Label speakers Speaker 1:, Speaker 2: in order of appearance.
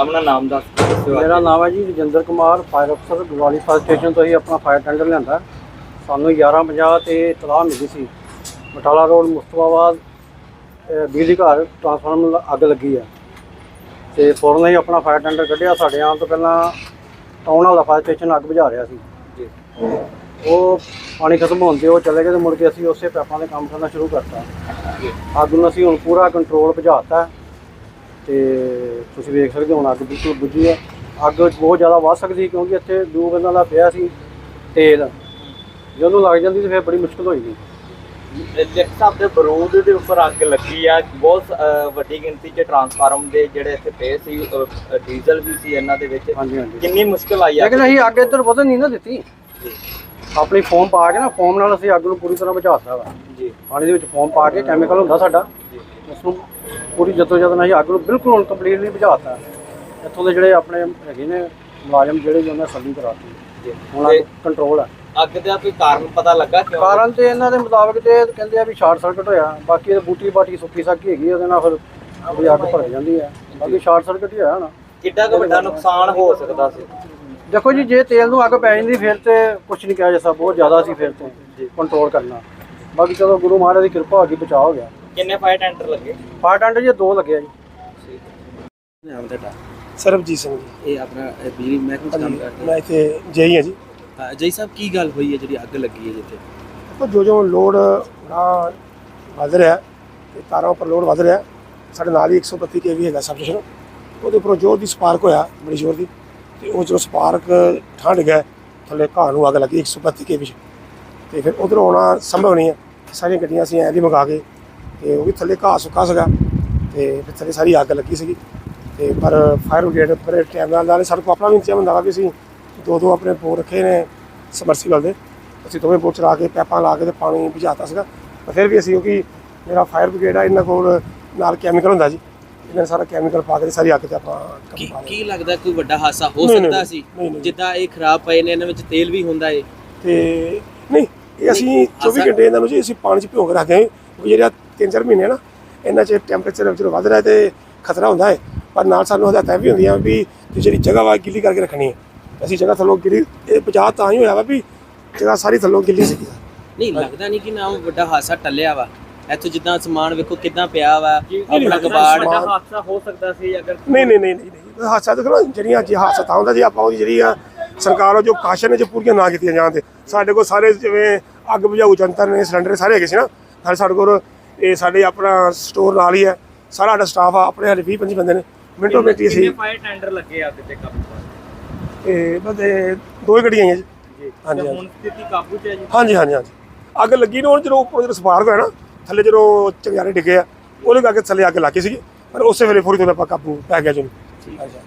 Speaker 1: ਆਪਣਾ ਨਾਮ ਦੱਸ
Speaker 2: ਮੇਰਾ ਨਾਮ ਹੈ ਜੀ ਰਜਿੰਦਰ ਕੁਮਾਰ ਫਾਇਰ ਅਫਸਰ ਗਵਾਲੀ ਫਾਇਰ ਸਟੇਸ਼ਨ ਤੋਂ ਹੀ ਆਪਣਾ ਫਾਇਰ ਟੈਂਡਰ ਲਿਆਂਦਾ। ਸਾਨੂੰ 11:50 ਤੇ ਇਤਲਾਹ ਮਿਲੀ ਸੀ। ਬਟਾਲਾ ਰੋਡ ਮੁਸਤਫਾਬਾਦ ਅਹ ਬਿਜਲੀ ਘਰ ਟਰਾਂਸਫਾਰਮਰ ਲ- ਅੱਗ ਲੱਗੀ ਹੈ ਤੇ ਫੌਰਨ ਹੀ ਆਪਣਾ ਫਾਇਰ ਟੈਂਡਰ ਕੱਢਿਆ। ਸਾਡੇ ਆਉਣ ਤੋਂ ਪਹਿਲਾਂ ਟਾਊਨ ਵਾਲਾ ਫਾਇਰ ਸਟੇਸ਼ਨ ਅੱਗ ਬੁਝਾ ਰਿਹਾ ਸੀ।
Speaker 1: ਜੀ।
Speaker 2: ਉਹ ਪਾਣੀ ਖਤਮ ਹੋਣ ਤੇ ਉਹ ਚਲੇ ਗਏ ਤੇ ਮੁੜ ਕੇ ਅਸੀਂ ਉਸੇ ਪੈਪਾਂ ਦੇ ਕੰਮ ਕਰਨਾ ਸ਼ੁਰੂ ਕਰਤਾ।
Speaker 1: ਜੀ।
Speaker 2: ਅੱਗ ਨੂੰ ਅਸੀਂ ਹੁਣ ਪੂਰਾ ਕੰਟਰੋਲ ਭਜਾਤਾ ਤੇ ਤੁਸੀਂ ਵੇਖ ਸਕਦੇ ਹੋ ਹੁਣ ਅੱਗ ਬਿਲਕੁਲ ਬੁਝੀ ਹੈ। ਅੱਗ ਬਹੁਤ ਜ਼ਿਆਦਾ ਵੱਧ ਸਕਦੀ ਸੀ ਕਿਉਂਕਿ ਇੱਥੇ ਦੋ ਬੰਦਾਂ ਦਾ ਪਿਆ ਸੀ ਤੇਲ। ਜਦੋਂ ਲੱਗ ਜਾਂਦੀ ਤੇ ਫਿਰ ਬੜੀ ਮੁਸ਼ਕਲ ਹੋਈ ਸੀ
Speaker 1: ਲਿਖ ਸਾਹਿਬ ਦੇ ਬਰੂਦ ਦੇ ਉੱਪਰ ਅੱਗ ਲੱਗੀ ਆ ਬਹੁਤ ਵੱਡੀ ਗਿਣਤੀ 'ਚ ਟਰਾਂਸਫਾਰਮ ਦੇ ਜਿਹੜੇ ਇੱਥੇ ਪਏ ਸੀ ਡੀਜ਼ਲ ਵੀ ਸੀ ਇਹਨਾਂ ਦੇ ਵਿੱਚ।
Speaker 2: ਹਾਂਜੀ ਹਾਂਜੀ।
Speaker 1: ਕਿੰਨੀ ਮੁਸ਼ਕਲ ਆਈ ਆ।
Speaker 2: ਲੇਕਿਨ ਅਸੀਂ ਅੱਗ ਇੱਧਰ ਵਧਣ ਨਹੀਂ ਨਾ ਦਿੱਤੀ। ਆਪਣੀ ਫੋਮ ਪਾ ਕੇ ਨਾ ਫੋਮ ਨਾਲ ਅਸੀਂ ਅੱਗ ਨੂੰ ਪੂਰੀ ਤਰ੍ਹਾਂ ਬੁਝਾਤਾ ਵਾ।
Speaker 1: ਜੀ।
Speaker 2: ਪਾਣੀ ਦੇ ਵਿੱਚ ਫੋਮ ਪਾ ਕੇ ਕੈਮੀਕਲ ਹੁੰਦਾ ਸਾਡਾ।
Speaker 1: ਜੀ।
Speaker 2: ਉਸ ਨੂੰ ਪੂਰੀ ਜੱਦੋ ਜਦ ਅਸੀਂ ਅੱਗ ਨੂੰ ਬਿਲਕੁਲ ਹੁਣ ਕੰਪਲੀਟਲੀ ਬੁਝਾਤਾ। ਇੱਥੋਂ ਦੇ ਜਿਹੜੇ ਆਪਣੇ ਹੈਗੇ ਨੇ ਮੁਲਾਜ਼ਮ ਜਿਹੜੇ ਜੀ ਉਹਨਾਂ ਨੇ ਸੱਲੀ ਕਰਾਤੀ ਹੁਣ ਕੰਟਰੋਲ ਹੈ
Speaker 1: ਅੱਗ ਦਾ ਕੋਈ ਕਾਰਨ ਪਤਾ ਲੱਗਾ ਕਿਉਂ?
Speaker 2: ਕਾਰਨ ਤੇ ਇਹਨਾਂ ਦੇ ਮੁਤਾਬਕ ਤੇ ਕਹਿੰਦੇ ਆ ਵੀ ਸ਼ਾਰਟ ਸਰਕਟ ਹੋਇਆ। ਬਾਕੀ ਇਹ ਬੂਟੀ ਬਾਟੀ ਸੁੱਕੀ ਸਾਕੀ ਹੈਗੀ ਉਹਦੇ ਨਾਲ ਫਿਰ ਵੀ ਅੱਗ ਭੜ ਜਾਂਦੀ ਹੈ ਬਾਕੀ ਸ਼ਾਰਟ ਸਰਕਟ ਹੀ ਹੋਇਆ ਨਾ
Speaker 1: ਕਿੱਡਾ ਕੁ ਵੱਡਾ ਨੁਕਸਾਨ ਹੋ ਸਕਦਾ ਸੀ?
Speaker 2: ਦੇਖੋ ਜੀ ਜੇ ਤੇਲ ਨੂੰ ਅੱਗ ਪੈ ਜਾਂਦੀ ਫਿਰ ਤੇ ਕੁਝ ਨਹੀਂ ਕਿਹਾ ਜਾ ਸਕਦਾ ਬਹੁਤ ਜ਼ਿਆਦਾ ਸੀ ਫਿਰ ਤੇ ਕੰਟਰੋਲ ਕਰਨਾ। ਬਾਕੀ ਚਲੋ ਗੁਰੂ ਮਹਾਰਾਜ ਦੀ ਕਿਰਪਾ ਹੋ ਗਈ ਬਚਾਅ ਹੋ ਗਿਆ।
Speaker 1: ਕਿੰਨੇ ਫਾਇਰ ਟੈਂਡਰ ਲੱਗੇ?
Speaker 2: ਫਾਇਰ ਟੈਂਡਰ ਜੀ ਦੋ ਲੱਗਿਆ ਜੀ।
Speaker 3: ਨਾਮ ਤੁਹਾਡਾ?
Speaker 4: ਸਰਬਜੀਤ ਸਿੰਘ ਜੀ।
Speaker 3: ਇਹ ਆਪਣਾ ਇਹ ਬਿਜਲੀ ਮਹਿਕਮੇ 'ਚ ਕੰਮ ਕਰਦੇ
Speaker 4: ਮੈਂ ਇੱਥੇ ਜਈ ਹਾਂ ਜੀ।
Speaker 3: ਹਾਂ ਜੈ ਸਾਹਿਬ ਕੀ ਗੱਲ ਹੋਈ ਹੈ ਜਿਹੜੀ ਅੱਗ ਲੱਗੀ ਹੈ ਜਿੱਥੇ?
Speaker 4: ਦੇਖੋ ਜੋ ਜੋ ਲੋਡ ਨਾ ਵੱਧ ਰਿਹਾ ਤੇ ਤਾਰਾਂ ਉੱਪਰ ਲੋਡ ਵੱਧ ਰਿਹਾ ਸਾਡੇ ਨਾਲ ਹੀ 132 ਕੇਵੀ ਹੈਗਾ ਸਬਸਟੇਸ਼ਨ ਉਹਦੇ ਉੱਪਰੋਂ ਜ਼ੋਰ ਦੀ ਸਪਾਰਕ ਹੋਇਆ ਬੜੀ ਜ਼ੋਰ ਦੀ ਤੇ ਉਹ ਜਦੋਂ ਸਪਾਰਕ ਠੰਡ ਗਿਆ ਥੱਲੇ ਘਾਹ ਨੂੰ ਅੱਗ ਲੱਗੀ 132 ਕੇਵੀ ਤੇ ਫਿਰ ਉਧਰੋਂ ਆਉਣਾ ਸੰਭਵ ਨਹੀਂ ਹੈ। ਸਾਰੀਆਂ ਗੱਡੀਆਂ ਅਸੀਂ ਐਂ ਦੀ ਮੰਗਾ ਕੇ ਤੇ ਉਹ ਵੀ ਥੱਲੇ ਘਾਹ ਸੁੱਕਾ ਸੀਗਾ ਤੇ ਫਿਰ ਥੱਲੇ ਸਾਰੀ ਅੱਗ ਲੱਗੀ ਸੀਗੀ। ਤੇ ਪਰ ਫਾਇਰ ਬ੍ਰਿਗੇਡ ਪਰ ਟਾਈਮ ਨਾਲ ਨਾਲ ਸਾਡੇ ਕੋਲ ਆਪਣਾ ਵੀ ਇੰਤਜ਼ਾਮ ਹੁੰਦਾ ਵਾ ਵੀ ਅਸੀਂ ਦੋ ਦੋ ਆਪਣੇ ਬੋਰ ਰੱਖੇ ਨੇ ਸਮਰਸੀਬਲ ਦੇ। ਅਸੀਂ ਦੋਵੇਂ ਬੋਟ ਚਲਾ ਕੇ ਪੈਪਾਂ ਲਾ ਕੇ ਤੇ ਪਾਣੀ ਭਜਾਤਾ ਸੀਗਾ। ਪਰ ਫਿਰ ਵੀ ਅਸੀਂ ਕਿਉਂਕਿ ਮੇਰਾ ਫਾਇਰ ਬ੍ਰਿਗੇਡ ਆ ਇਹਨਾਂ ਕੋਲ ਨਾਲ ਕੈਮੀਕਲ ਹੁੰਦਾ ਜੀ। ਇਹਨਾਂ ਨੇ ਸਾਰਾ ਕੈਮੀਕਲ ਪਾ ਕੇ ਸਾਰੀ ਅੱਗ ਤੇ ਆਪਾਂ ਕੰਮ
Speaker 3: ਕੀ
Speaker 4: ਪਾ
Speaker 3: ਕੀ ਲੱਗਦਾ ਕੋਈ ਵੱਡਾ ਹਾਦਸਾ ਹੋ ਸਕਦਾ ਸੀ। ਜਿੱਦਾਂ ਇਹ ਖਰਾਬ ਪਏ ਨੇ ਇਹਨਾਂ ਵਿੱਚ ਤੇਲ ਵੀ ਹੁੰਦਾ ਏ।
Speaker 4: ਤੇ ਨਹੀਂ ਇਹ ਅਸੀਂ 24
Speaker 3: ਅਸਾਂ-
Speaker 4: ਘੰਟੇ ਇਹਨਾਂ ਨੂੰ ਜੀ ਅਸੀਂ ਪਾਣੀ 'ਚ ਭਿਓ ਕੇ ਰੱਖਦੇ ਹਾਂ ਕਿਉਂਕਿ ਜਿਹੜਾ 3-4 ਮਹੀਨੇ ਨਾ ਇਹਨਾਂ 'ਚ ਟੈਂਪਰੇਚਰ ਜਦੋਂ ਵੱਧ ਰਿਹਾ ਤੇ ਖਤਰਾ ਹੁੰਦਾ ਹੈ। ਪਰ ਨਾਲ ਸਾਨੂੰ ਹਦਾਇਤਾਂ ਵੀ ਹੁੰਦੀਆਂ ਵੀ ਤੁਸੀਂ ਜਿਹੜੀ ਜਗ੍ਹਾ ਵਾ ਗਿੱਲੀ ਕਰਕੇ ਰੱਖਣੀ ਹੈ। ਅਸੀਂ ਜਗ੍ਹਾ ਥੱਲੋਂ ਗਿੱਲੀ ਇਹ ਬਚਾਅ ਤਾਂ ਹੀ ਹੋਇਆ ਵਾ ਵੀ ਜਗ੍ਹਾ ਸਾਰੀ ਥੱਲੋਂ ਗਿੱਲੀ ਸੀਗੀ
Speaker 3: ਨਹੀਂ ਲੱਗਦਾ ਨਹੀਂ ਕਿ ਨਾ ਉਹ ਵੱਡਾ ਹਾਦਸਾ ਟੱਲਿਆ ਵਾ। ਇੱਥੋਂ ਜਿੱਦਾਂ ਸਮਾਨ ਵੇਖੋ ਕਿੱਦਾਂ ਪਿਆ ਵਾ ਆਪਣਾ ਕਬਾੜ।
Speaker 1: ਹਾਦਸਾ ਹੋ ਸਕਦਾ ਸੀ ਅਗਰ
Speaker 4: ਨਹੀਂ ਨਹੀਂ ਨਹੀਂ ਨਹੀਂ ਹਾਦਸਾ ਦੇਖੋ ਜਿਹੜੀਆਂ ਜੇ ਹਾਦਸਾ ਤਾਂ ਹੁੰਦਾ ਜੀ ਆਪਾਂ ਉਹਦੀ ਜਿਹੜੀ ਆ ਸਰਕਾਰ ਉਹ ਜੋ ਕਾਸ਼ਨ ਨੇ ਜੇ ਪੂਰੀਆਂ ਨਾ ਕੀਤੀਆਂ ਜਾਣ ਤੇ। ਸਾਡੇ ਕੋਲ ਸਾਰੇ ਜਿਵੇਂ ਅੱਗ ਬੁਝਾਊ ਜੰਤਰ ਨੇ ਸਿਲੰਡਰ ਸਾਰੇ ਹੈਗੇ ਸੀ ਨਾ। ਨਾਲੇ ਸਾਡੇ ਕੋਲ ਇਹ ਸਾਡੇ ਆਪਣਾ ਸਟੋਰ ਨਾਲ ਹੀ ਹੈ। ਸਾਰਾ ਸਾਡਾ ਸਟਾਫ ਆ ਆਪਣੇ ਹਾਲੇ 20 25 ਬੰਦੇ ਨੇ। ਮਿੰਟੋ ਮਿੰਟੀ
Speaker 1: ਕਿੰਨੇ
Speaker 4: ਅਸੀਂ
Speaker 1: ਫਾਇਰ ਟੈਂਡਰ ਲੱਗੇ ਅੱਗ ਤੇ? ਕਾਬੂ?
Speaker 4: ਇਹ ਬਸ ਇਹ ਦੋ ਹੀ ਗੱਡੀਆਂ ਆਈਆਂ ਜੀ।
Speaker 1: ਜੀ।
Speaker 4: ਹਾਂਜੀ,
Speaker 1: ਤੇ। ਹੁਣ ਸਥਿਤੀ ਕਾਬੂ 'ਚ ਹੈ ਜੀ?
Speaker 4: ਹਾਂਜੀ ਹਾਂਜੀ ਹਾਂਜੀ। ਅੱਗ ਲੱਗੀ ਨਾ ਹੁਣ ਜਦੋਂ ਉੱਪਰ ਜਦੋਂ ਸਪਾਰਕ ਹੋਇਆ ਨਾ ਥੱਲੇ ਜਦੋਂ ਚੰਗਿਆਰੇ ਡਿੱਗੇ ਆ ਉਹਦੇ ਕਰਕੇ ਥੱਲੇ ਅੱਗ ਲੱਗੀ ਸੀਗੀ। ਪਰ ਉਸੇ ਵੇਲੇ ਫੌਰੀ ਤੌਰ ਤੇ ਆਪਾਂ ਕਾਬੂ ਪੈ ਗਿਆ ਜੀ। ਅੱਛਾ